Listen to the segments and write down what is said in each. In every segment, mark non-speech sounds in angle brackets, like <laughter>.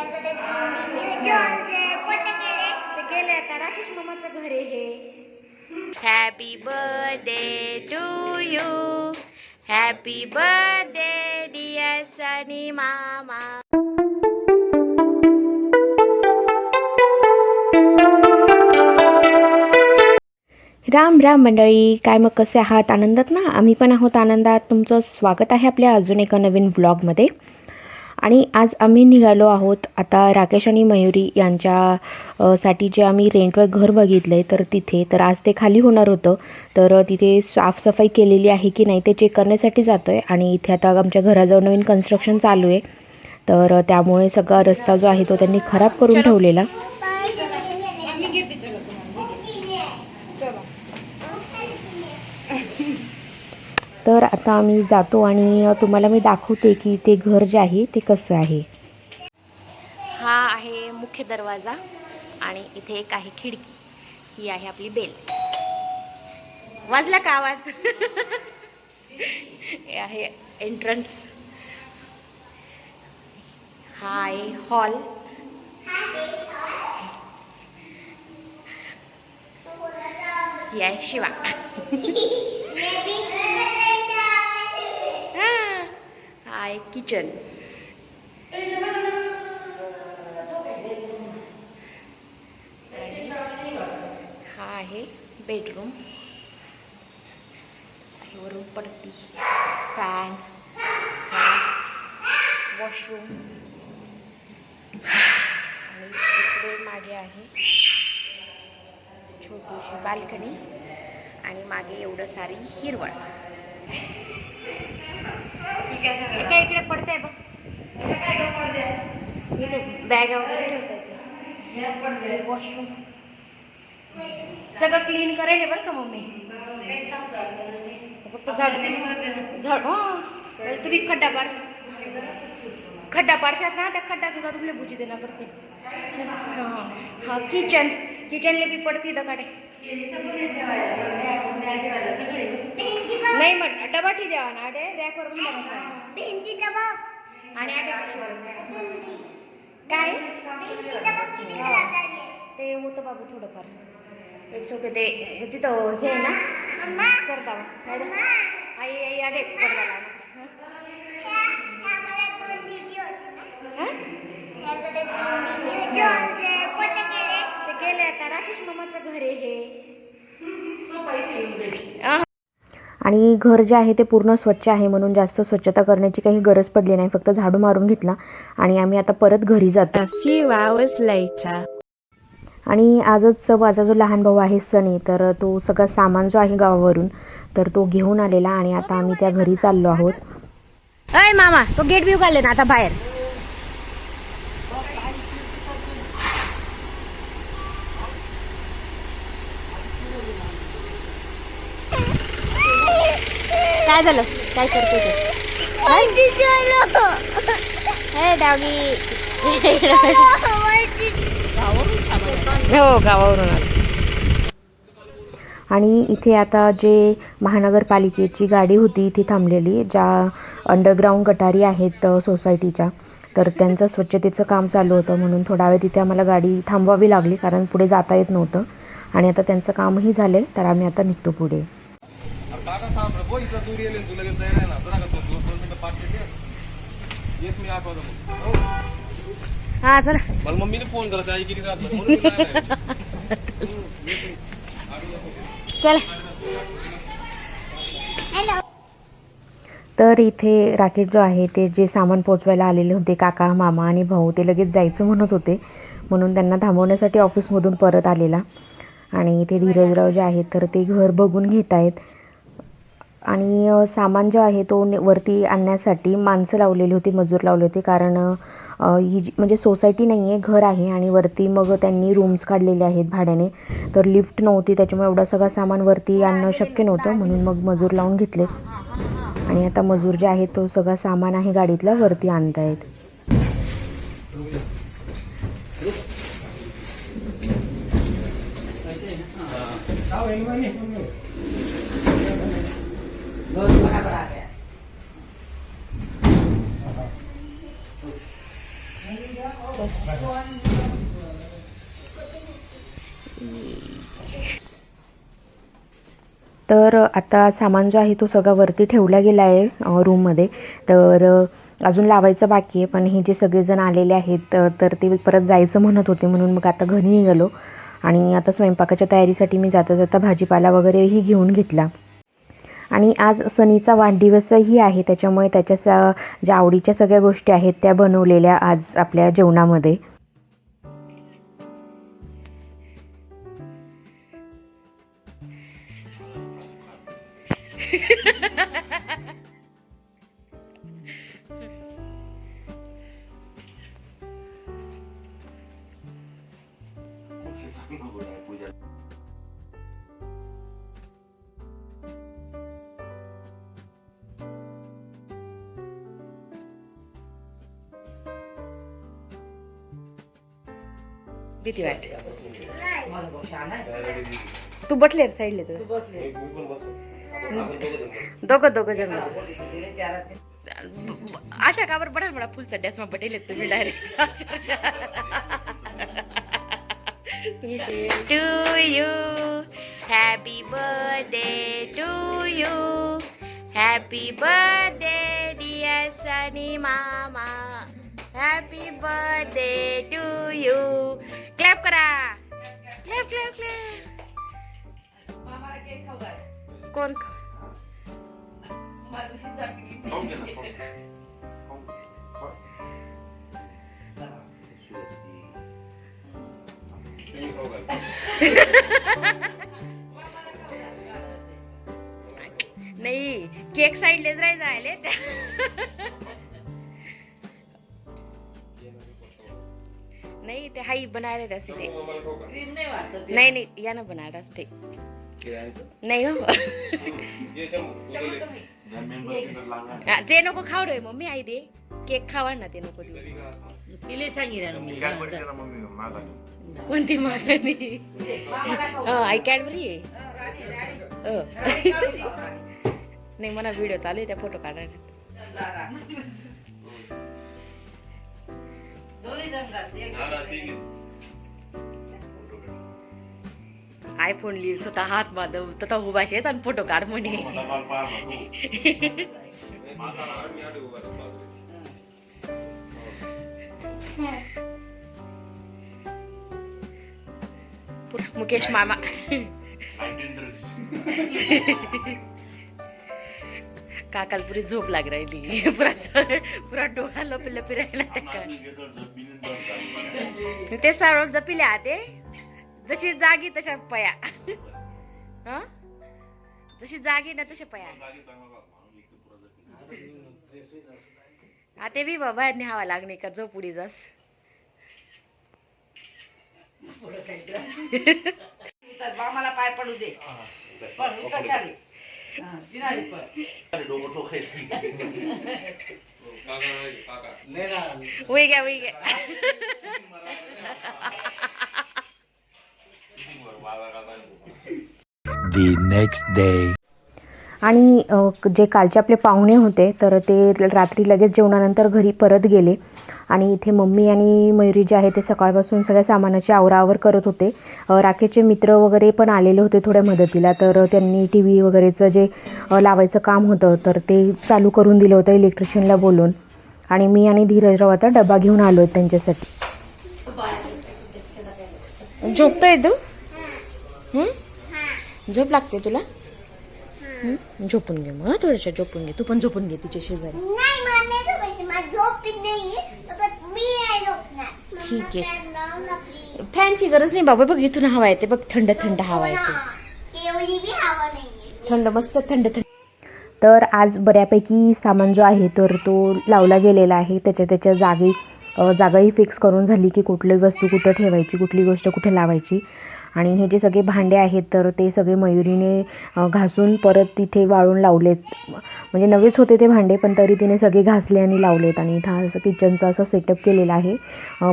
ते गेले आता. राकेश मामाचं घर आहे हे. Happy birthday to you happy birthday dear Sunny मामा राम राम मंडळी. काय मग कसे आहात? आनंदात ना? आम्ही पण आहोत आनंदात. तुमचं स्वागत आहे आपल्या अजून एका नवीन व्लॉगमध्ये आणि आज आम्ही निघालो आहोत आता राकेश आणि मयुरी यांच्या साठी जे आम्ही रेंटवर घर बघितलं आहे तर तिथे. तर आज ते खाली होणार होतं. तर तिथे साफसफाई केलेली आहे की नाही ते चेक करण्यासाठी जातो आहे आणि इथे आता आमच्या घराजवळ नवीन कन्स्ट्रक्शन चालू आहे. तर त्यामुळे सगळा रस्ता जो आहे तो त्यांनी खराब करून ठेवलेला. तर आता आम्ही जातो आणि तुम्हाला मी दाखवते की ते घर जे आहे ते कसं आहे. हा आहे मुख्य दरवाजा आणि इथे एक आहे खिडकी. ही आहे आपली बेल. वाजला का आवाज? <laughs> हे आहे एंट्रन्स हा आहे हॉल ही आहे शिवा. <laughs> <laughs> हा आहे किचन हा आहे बेडरूम वरून पडती फॅन वॉशरूम आणि इकडे मागे आहे छोटीशी बाल्कनी आणि मागे एवढं सारी हिरवळ. काय इकडे पडतंय बघ. इथे बॅग वगैरे ठेवता येते वॉशरूम सगळं क्लीन करेल बरं का मम्मी? फक्त झाड झाड हो. तुम्ही खड्डा पाड. खड्डा पाडशात ना त्या खड्डा सुद्धा तुम्हाला बुजी देना पडते हां हां. किचन किचनले बी पडती दकाडे नाही मग डबा ठी द्यावा ना अडे रॅकवर पण आणि आटे कशी काय? ते होतं बाबू थोडंफार. इट्स ओके ते तिथं हे ना? सर बाबा काय? आई आई आडे आता राकेश मामाचं घर आहे हे. आणि घर जे आहे ते पूर्ण स्वच्छ आहे म्हणून जास्त स्वच्छता करण्याची काही गरज पडली नाही फक्त झाडू मारून घेतला आणि आम्ही आता परत घरी जातो A few hours later. आणि आजच माझा जो लहान भाऊ आहे सनी तर तो सगळा सामान जो आहे गावावरून तर तो घेऊन आलेला आणि आता आम्ही त्या घरी चाललो आहोत अय मामा तो गेट व्यू काढले ना आता बाहेर काय झालं? काय करतो ते? हे हो गावावरून आलो. आणि इथे आता जे महानगरपालिकेची गाडी होती इथे थांबलेली ज्या अंडरग्राऊंड गटारी आहेत सोसायटीच्या तर त्यांचं स्वच्छतेचं काम चालू होतं म्हणून थोडा वेळ तिथे आम्हाला गाडी थांबवावी लागली कारण पुढे जाता येत नव्हतं. आणि आता त्यांचं कामही झालं तर आम्ही आता निघतो पुढे. तू लगेच ना जरा का दोन मिनिटं पाच मिनिटं येत मी हो. हां चला. मला मम्मीने फोन करायचा आई किती राहत नाही. म्हणून मी नाही राहिलो. चला. तर इथे राकेश जो आहे ते जे सामान पोचवायला आलेले होते काका मामा आणि भाऊ ते लगेच जायचं म्हणत होते. म्हणून त्यांना थांबवण्यासाठी ऑफिसमधून परत आलेला. आणि इथे धीरजराव जे आहेत तर ते घर बघून घेत आहेत. आणि सामान जो आहे तो ने- वरती आणण्यासाठी माणसं लावलेली होती मजूर लावले होते. कारण ही जी- म्हणजे सोसायटी नाही आहे घर आहे आणि वरती मग त्यांनी रूम्स काढलेले आहेत भाड्याने. तर लिफ्ट नव्हती त्याच्यामुळे एवढं सगळं सामान वरती आणणं शक्य नव्हतं. म्हणून मग मजूर लावून घेतले. आणि आता मजूर जे आहे तो सगळा सामान आहे गाडीतला वरती आणतायत. तर आता सामान जो आहे तो सगळा वरती ठेवला गेला आहे रूममध्ये तर अजून लावायचं बाकी आहे पण हे जे सगळेजण आलेले आहेत तर ते परत जायचं म्हणत होते म्हणून मग आता घरी निघालो. आणि आता स्वयंपाकाच्या तयारीसाठी मी जाता जाता भाजीपाला वगैरेही घेऊन घेतला. आणि आज सनीचा वाढदिवसही आहे त्याच्यामुळे त्याच्या स ज्या आवडीच्या सगळ्या गोष्टी आहेत त्या बनवलेल्या आज आपल्या जेवणामध्ये. <laughs> भीती वाटते. तू बसले साईडले तर. दोघं दोघं जण आशा का बरं? बडा बडा फुल चड्ड्यास मग पटेल तुम्ही direct to you happy birthday to you happy birthday dear Sunny मामा हॅपी बर्थडे टू यू करा. क्लॅप क्लॅप क्लॅप कोण. नाही केक साईडलेच राहायचं आले. नाही ते हाई बनायला त्याचे ते. खाऊ घाल. नाही नाही यानं बनायला असते? नाही हो. शंभू, तुझं हा, ते नको खाऊ रे मम्मी आई दे. केक खावा ना ते नको देऊ? तिले सांगितलं मी कोणती मागणी हा आई कॅडबरी आहे. अ. <laughs> नाही मला व्हिडिओ चालू आहे त्या फोटो काढायला. दोन्ही जण घालते. हा ना, ठीक आहे. आयफोन ली स्वतः हात बांधव तथा उभा शेत आणि फोटो काढ म्हणे नाही, माझा आम्ही आले उभा राहू बाजूला. मुकेश मामा काकाला पुरी झोप लाग राहिली. <laughs> पुरा पुरा डोळा लपी लपी राहिला त्या ते सर्व जपिले आते. जशी जागी तशा पया. हं? जशी जागी ना तशा पया. आते बी बाबा न्यावा लागणे का? जो पुढे जास <laughs> मामाला पाय पडू दे. पण उतर खाली. हा, जिनारी पड. काका नाही, काका. वय घ्या वय घ्या the next day. आणि जे कालचे आपले पाहुणे होते तर ते रात्री लगेच जेवणानंतर घरी परत गेले. आणि इथे मम्मी आणि मयुरी जे आहे ते सकाळपासून सगळ्या सामानाची आवराआवर करत होते. राखेचे मित्र वगैरे पण आलेले होते थोड्या मदतीला. तर त्यांनी टी व्ही वगैरेचं जे लावायचं काम होतं तर ते चालू करून दिलं होतं इलेक्ट्रिशियनला बोलून. आणि मी आणि धीरजराव आता डबा घेऊन आलो त्यांच्यासाठी. झोपतोय तू? झोप लागते तुला? झोपून घे मग थोडंसं झोपून घे. तू पण झोपून घे तिच्या शेजारी. ठीक आहे. फॅनची गरज नाही बाबा बघ इथून हवा येते. बघ थंड थंड हवा येते थंड मस्त थंड थंड. तर आज बऱ्यापैकी सामान जो आहे तर तो लावला गेलेला आहे. त्याच्या त्याच्या जागी जागाही फिक्स करून झाली की कुठली वस्तू कुठं ठेवायची कुठली गोष्ट कुठे लावायची. आणि हे जे सगळे भांडे आहेत तर ते सगळे मयुरीने घासून परत तिथे वाळून लावलेत. म्हणजे नवेच होते ते भांडे पण तरी तिने सगळे घासले आणि लावलेत. आणि इथं असं किचनचं असं सेटअप केलेलं आहे.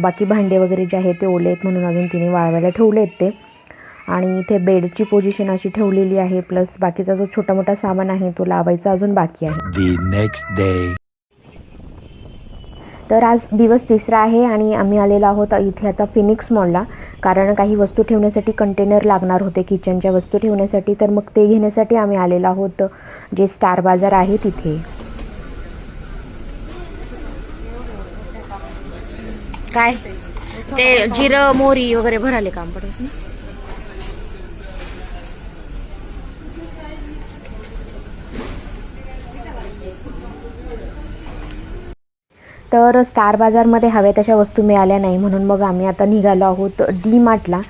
बाकी भांडे वगैरे जे आहेत ते ओले आहेत म्हणून अजून तिने वाळवायला ठेवलेत ते. आणि इथे बेडची पोझिशन अशी ठेवलेली आहे प्लस बाकीचा जो छोटा मोठा सामान आहे तो लावायचा अजून बाकी आहे. तर आज दिवस तिसरा आहे आणि आम्ही आलेलो आहोत इथे आता फिनिक्स मॉलला कारण काही वस्तू ठेवण्यासाठी कंटेनर लागणार होते किचनच्या वस्तू ठेवण्यासाठी. तर मग ते घेण्यासाठी आम्ही आलेलो आहोत जे स्टार बाजार आहे तिथे. काय? ते जिरं मोरी वगैरे भराले काम पडायचं तर स्टार बाजारमध्ये हव्या तशा वस्तू मिळाल्या नाही. म्हणून मग आम्ही आता निघालो आहोत डी मार्टला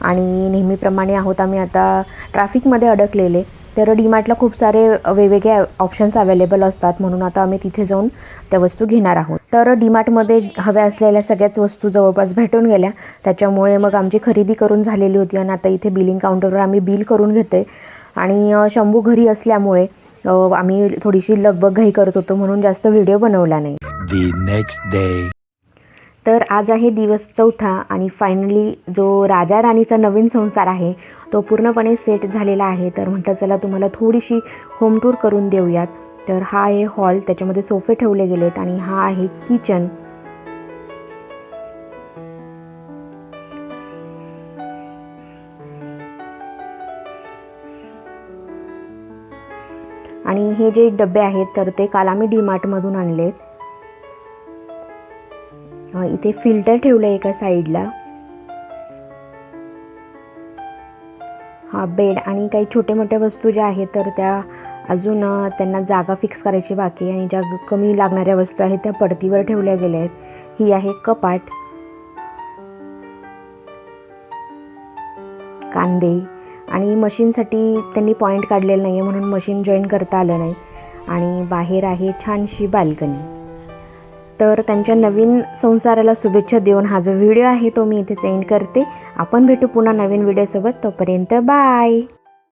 आणि नेहमीप्रमाणे आहोत आम्ही आता ट्रॅफिकमध्ये अडकलेले. तर डी मार्टला खूप सारे वेगवेगळे ऑप्शन्स अवेलेबल असतात. म्हणून आता आम्ही तिथे जाऊन त्या वस्तू घेणार आहोत. तर डी मार्टमध्ये हव्या असलेल्या सगळ्याच वस्तू जवळपास भेटून गेल्या. त्याच्यामुळे मग आमची खरेदी करून झालेली होती आणि आता इथे बिलिंग काउंटरवर आम्ही बिल करून घेतो आणि शंभू घरी असल्यामुळे आम्ही थोडीशी लगबग घाई करत होतो. म्हणून जास्त व्हिडिओ बनवला नाही. The next day. तर आज आहे दिवस चौथा आणि फायनली जो राजा राणीचा नवीन संसार आहे तो पूर्णपणे सेट झालेला आहे. तर म्हटलं चला तुम्हाला थोडीशी होम टूर करून देऊयात. तर हा आहे हॉल त्याच्यामध्ये सोफे ठेवले गेलेत आणि हा आहे किचन आणि हे जे डबे आहेत तर ते काल आम्ही डीमार्टमधून आणलेत. इथे फिल्टर ठेवलं आहे एका साईडला हा बेड आणि काही छोटे मोठ्या वस्तू ज्या आहेत तर त्या अजून त्यांना जागा फिक्स करायची बाकी आणि ज्या कमी लागणाऱ्या वस्तू आहेत त्या पडतीवर ठेवल्या गेल्या आहेत. ही आहे कपाट. कांदे. आणि मशीनसाठी त्यांनी पॉईंट काढलेलं नाही आहे म्हणून मशीन जॉईन करता आलं नाही. आणि बाहेर आहे छानशी बाल्कनी तर त्यांच्या नवीन संसाराला शुभेच्छा देऊन हा जो व्हिडिओ आहे तो मी इथेच एंड करते. आपण भेटू पुन्हा नवीन व्हिडिओसोबत तोपर्यंत बाय